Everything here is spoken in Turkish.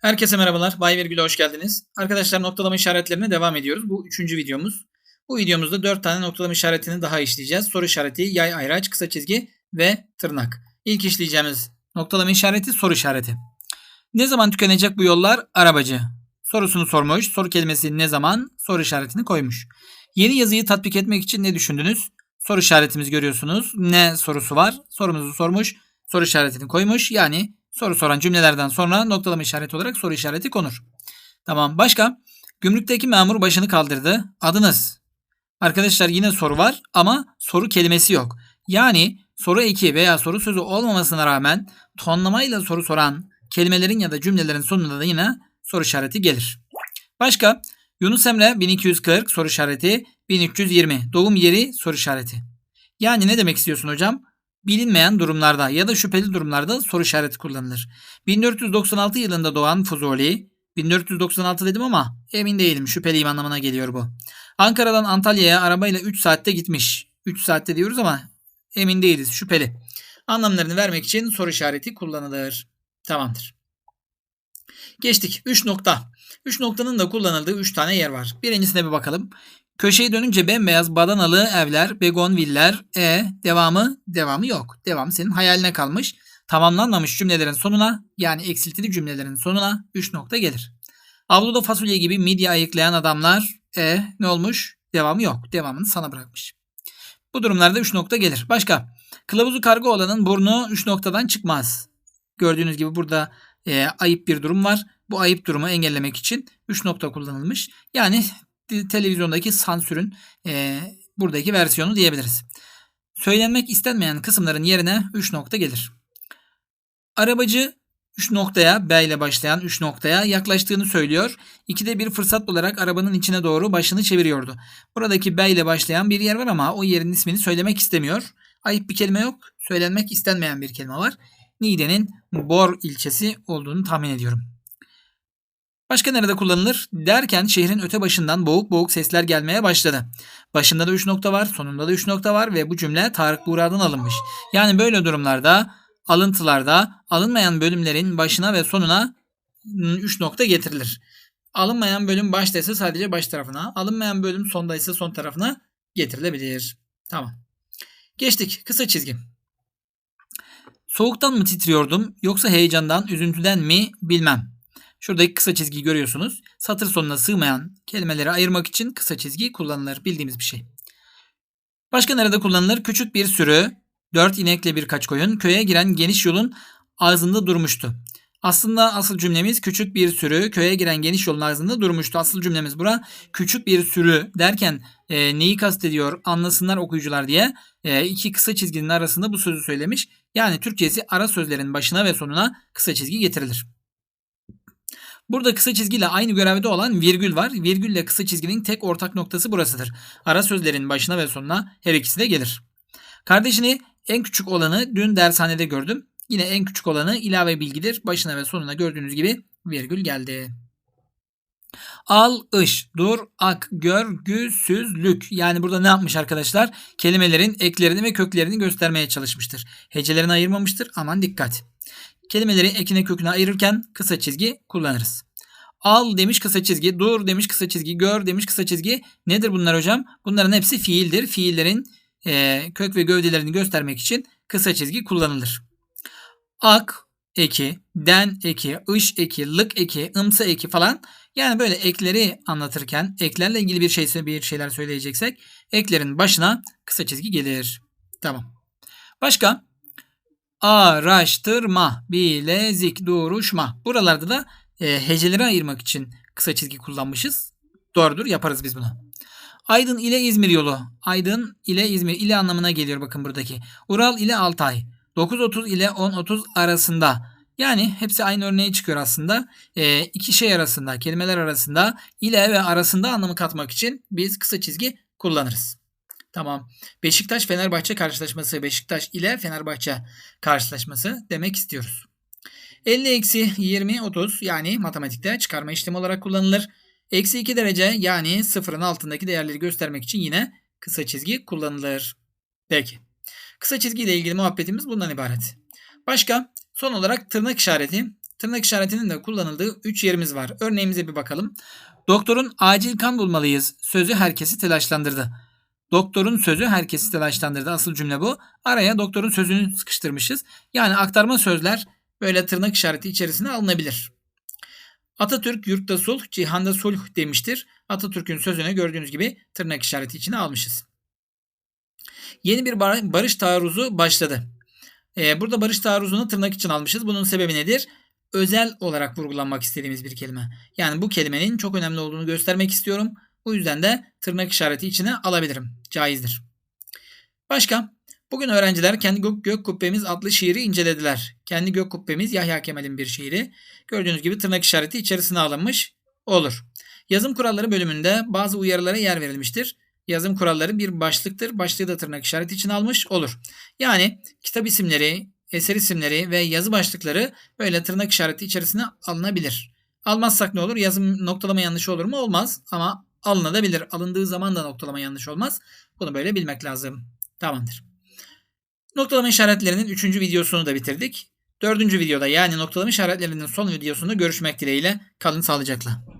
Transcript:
Herkese merhabalar. Bay Virgül'e hoş geldiniz. Arkadaşlar noktalama işaretlerine devam ediyoruz. Bu üçüncü videomuz. Bu videomuzda dört tane noktalama işaretini daha işleyeceğiz. Soru işareti, yay ayraç, kısa çizgi ve tırnak. İlk işleyeceğimiz noktalama işareti soru işareti. Ne zaman tükenecek bu yollar? Arabacı. Sorusunu sormuş. Soru kelimesi ne zaman? Soru işaretini koymuş. Yeni yazıyı tatbik etmek için ne düşündünüz? Soru işaretimizi görüyorsunuz. Ne sorusu var? Sorumuzu sormuş. Soru işaretini koymuş. Yani soru soran cümlelerden sonra noktalama işareti olarak soru işareti konur. Tamam. Başka? Gümrükteki memur başını kaldırdı. Adınız? Arkadaşlar yine soru var ama soru kelimesi yok. Yani soru eki veya soru sözü olmamasına rağmen tonlamayla soru soran kelimelerin ya da cümlelerin sonunda da yine soru işareti gelir. Başka? Yunus Emre 1240 soru işareti 1320 doğum yeri soru işareti. Yani ne demek istiyorsun hocam? Bilinmeyen durumlarda ya da şüpheli durumlarda soru işareti kullanılır. 1496 yılında doğan Fuzuli, 1496 dedim ama emin değilim şüpheliyim anlamına geliyor bu. Ankara'dan Antalya'ya arabayla 3 saatte gitmiş. 3 saatte diyoruz ama emin değiliz şüpheli. Anlamlarını vermek için soru işareti kullanılır. Tamamdır. Geçtik. 3 nokta. 3 noktanın da kullanıldığı 3 tane yer var. Birincisine bir bakalım. Köşeyi dönünce bembeyaz badanalı evler, begonviller, e, devamı, devamı yok. Devamı senin hayaline kalmış. Tamamlanmamış cümlelerin sonuna yani eksiltili cümlelerin sonuna 3 nokta gelir. Avluda fasulye gibi midye ayıklayan adamlar, e, ne olmuş? Devamı yok. Devamını sana bırakmış. Bu durumlarda 3 nokta gelir. Başka? Kılavuzu kargo olanın burnu 3 noktadan çıkmaz. Gördüğünüz gibi burada e, ayıp bir durum var. Bu ayıp durumu engellemek için 3 nokta kullanılmış. Yani televizyondaki sansürün e, buradaki versiyonu diyebiliriz. Söylenmek istenmeyen kısımların yerine 3 nokta gelir. Arabacı 3 noktaya B ile başlayan 3 noktaya yaklaştığını söylüyor. İkide bir fırsat olarak arabanın içine doğru başını çeviriyordu. Buradaki B ile başlayan bir yer var ama o yerin ismini söylemek istemiyor. Ayıp bir kelime yok. Söylenmek istenmeyen bir kelime var. Niğde'nin Bor ilçesi olduğunu tahmin ediyorum. Başka nerede kullanılır? Derken şehrin öte başından boğuk boğuk sesler gelmeye başladı. Başında da 3 nokta var, sonunda da 3 nokta var ve bu cümle Tarık Buğra'dan alınmış. Yani böyle durumlarda alıntılarda alınmayan bölümlerin başına ve sonuna 3 nokta getirilir. Alınmayan bölüm baştaysa sadece baş tarafına, alınmayan bölüm sondaysa son tarafına getirilebilir. Tamam. Geçtik. Kısa çizgi. Soğuktan mı titriyordum yoksa heyecandan, üzüntüden mi bilmem. Şuradaki kısa çizgiyi görüyorsunuz. Satır sonuna sığmayan kelimeleri ayırmak için kısa çizgi kullanılır. Bildiğimiz bir şey. Başka nerede kullanılır? Küçük bir sürü, dört inekle birkaç koyun köye giren geniş yolun ağzında durmuştu. Aslında asıl cümlemiz küçük bir sürü köye giren geniş yolun ağzında durmuştu. Asıl cümlemiz bura küçük bir sürü derken e, neyi kastediyor anlasınlar okuyucular diye e, iki kısa çizginin arasında bu sözü söylemiş. Yani Türkçesi ara sözlerin başına ve sonuna kısa çizgi getirilir. Burada kısa çizgiyle aynı görevde olan virgül var. Virgülle kısa çizginin tek ortak noktası burasıdır. Ara sözlerin başına ve sonuna her ikisi de gelir. Kardeşini en küçük olanı dün dershanede gördüm. Yine en küçük olanı ilave bilgidir. Başına ve sonuna gördüğünüz gibi virgül geldi. Al, ış, dur, ak, gör, gü, süz, lük. Yani burada ne yapmış arkadaşlar? Kelimelerin eklerini ve köklerini göstermeye çalışmıştır. Hecelerini ayırmamıştır. Aman dikkat. Kelimeleri ekine köküne ayırırken kısa çizgi kullanırız. Al demiş kısa çizgi, dur demiş kısa çizgi, gör demiş kısa çizgi. Nedir bunlar hocam? Bunların hepsi fiildir. Fiillerin e, kök ve gövdelerini göstermek için kısa çizgi kullanılır. Ak eki, den eki, ış eki, lık eki, ımsı eki falan. Yani böyle ekleri anlatırken eklerle ilgili bir şey bir şeyler söyleyeceksek eklerin başına kısa çizgi gelir. Tamam. Başka? Araştırma, bilezik, duruşma. Buralarda da e, heceleri ayırmak için kısa çizgi kullanmışız. Doğrudur yaparız biz bunu. Aydın ile İzmir yolu. Aydın ile İzmir ile anlamına geliyor bakın buradaki. Ural ile Altay. 9.30 ile 10.30 arasında. Yani hepsi aynı örneğe çıkıyor aslında. E, iki şey arasında, kelimeler arasında ile ve arasında anlamı katmak için biz kısa çizgi kullanırız. Tamam. Beşiktaş Fenerbahçe karşılaşması. Beşiktaş ile Fenerbahçe karşılaşması demek istiyoruz. 50 eksi 20 30 yani matematikte çıkarma işlemi olarak kullanılır. Eksi 2 derece yani sıfırın altındaki değerleri göstermek için yine kısa çizgi kullanılır. Peki. Kısa çizgi ile ilgili muhabbetimiz bundan ibaret. Başka son olarak tırnak işareti. tırnak işaretinin de kullanıldığı 3 yerimiz var. Örneğimize bir bakalım. Doktorun acil kan bulmalıyız. Sözü herkesi telaşlandırdı. Doktorun sözü herkesi telaşlandırdı. Asıl cümle bu. Araya doktorun sözünü sıkıştırmışız. Yani aktarma sözler böyle tırnak işareti içerisine alınabilir. Atatürk yurtta sulh, cihanda sulh demiştir. Atatürk'ün sözüne gördüğünüz gibi tırnak işareti içine almışız. Yeni bir bar- barış taarruzu başladı. Ee, burada barış taarruzunu tırnak için almışız. Bunun sebebi nedir? Özel olarak vurgulanmak istediğimiz bir kelime. Yani bu kelimenin çok önemli olduğunu göstermek istiyorum. Bu yüzden de tırnak işareti içine alabilirim. Caizdir. Başka? Bugün öğrenciler Kendi Gök, Gök Kubbemiz adlı şiiri incelediler. Kendi Gök Kubbemiz Yahya Kemal'in bir şiiri. Gördüğünüz gibi tırnak işareti içerisine alınmış olur. Yazım kuralları bölümünde bazı uyarılara yer verilmiştir. Yazım kuralları bir başlıktır. Başlığı da tırnak işareti için almış olur. Yani kitap isimleri, eser isimleri ve yazı başlıkları böyle tırnak işareti içerisine alınabilir. Almazsak ne olur? Yazım noktalama yanlışı olur mu? Olmaz ama alınabilir. Alındığı zaman da noktalama yanlış olmaz. Bunu böyle bilmek lazım. Tamamdır. Noktalama işaretlerinin 3. videosunu da bitirdik. 4. videoda yani noktalama işaretlerinin son videosunda görüşmek dileğiyle. Kalın sağlıcakla.